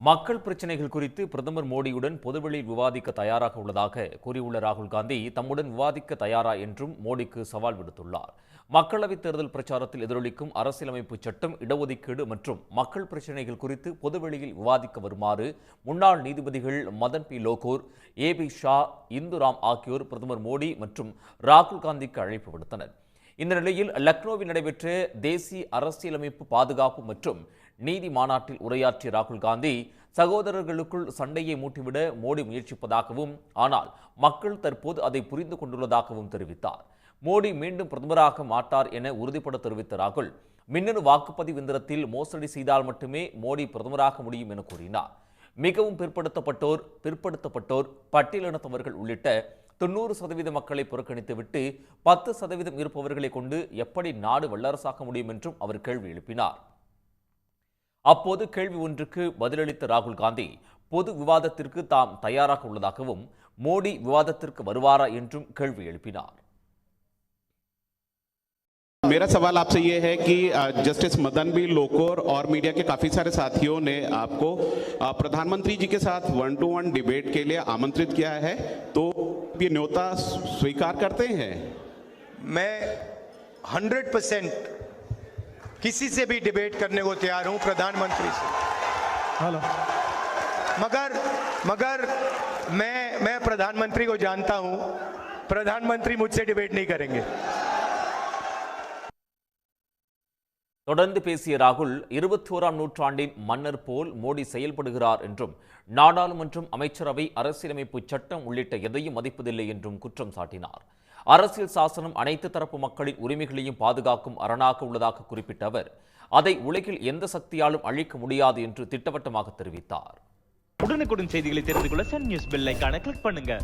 மக்கள் பிரச்சினைகள் குறித்து பிரதமர் மோடியுடன் பொதுவெளியில் விவாதிக்க தயாராக உள்ளதாக கூறியுள்ள ராகுல் காந்தி தம்முடன் விவாதிக்க தயாரா? என்றும் மோடிக்கு சவால் விடுத்துள்ளார். மக்களவைத் தேர்தல் பிரச்சாரத்தில் எதிரொலிக்கும் அரசியலமைப்பு சட்டம் இடஒதுக்கீடு மற்றும் மக்கள் பிரச்சினைகள் குறித்து பொதுவெளியில் விவாதிக்க வருமாறு முன்னாள் நீதிபதிகள் Madan B. Lokur A. P. Shah இந்துராம் ஆகியோர் பிரதமர் மோடி மற்றும் ராகுல் காந்திக்கு அழைப்பு விடுத்தனர். இந்த நிலையில் லக்னோவில் நடைபெற்ற தேசிய அரசியலமைப்பு பாதுகாப்பு மற்றும் நீதி மாநாட்டில் உரையாற்றிய ராகுல் காந்தி சகோதரர்களுக்குள் சண்டையை மூட்டிவிட மோடி முயற்சிப்பதாகவும் ஆனால் மக்கள் தற்போது அதை புரிந்து கொண்டுள்ளதாகவும் தெரிவித்தார். மோடி மீண்டும் பிரதமராக மாட்டார் என உறுதிபட தெரிவித்த ராகுல் மின்னணு வாக்குப்பதிவு எந்திரத்தில் மோசடி செய்தால் மட்டுமே மோடி பிரதமராக முடியும் என கூறினார். மிகவும் பிற்படுத்தப்பட்டோர் பிற்படுத்தப்பட்டோர் பட்டியலினத்தவர்கள் உள்ளிட்ட தொண்ணூறு சதவீத மக்களை புறக்கணித்துவிட்டு பத்து சதவீதம் இருப்பவர்களை கொண்டு எப்படி நாடு வல்லரசாக்க முடியும் என்றும் அவர் கேள்வி எழுப்பினார். அப்போது கேள்வி ஒன்றுக்கு பதிலளித்த ராகுல் காந்தி பொது விவாதத்திற்கு தாம் தயாராக உள்ளதாகவும் மோடி விவாதத்திற்கு வருவாரா என்றும் கேள்வி எழுப்பினார் मेरा सवाल आपसे ये है कि अ, जस्टिस मदन बी लोकोर और मीडिया के काफी सारे साथियों ने आपको अ, प्रधानमंत्री जी के साथ वन टू वन डिबेट के लिए आमंत्रित किया है तो ये न्योता स्वीकार करते हैं मैं हंड्रेड परसेंट किसी से भी डिबेट करने को तैयार हूँ प्रधानमंत्री से। हेलो। मगर मगर मैं मैं प्रधानमंत्री को जानता हूँ प्रधानमंत्री मुझसे डिबेट नहीं करेंगे। தொடர்ந்து பேசிய ராகுல் இருபத்தி ஓராம் நூற்றாண்டின் மன்னர் போல் மோடி செயல்படுகிறார் என்றும் நாடாளுமன்றம் அமைச்சரவை அரசியலமைப்பு சட்டம் உள்ளிட்ட எதையும் மதிப்பதில்லை என்றும் குற்றம் சாட்டினார். அரசியல் சாசனம் அனைத்து தரப்பு மக்களின் உரிமைகளையும் பாதுகாக்கும் அரணாக உள்ளதாக குறிப்பிட்ட அவர் அதை உலகில் எந்த சக்தியாலும் அழிக்க முடியாது என்று திட்டவட்டமாக தெரிவித்தார். உடனுக்குடன் செய்திகளை தெரிந்து கொள்ள சன் நியூஸ் பெல் ஐகானை கிளிக் பண்ணுங்க.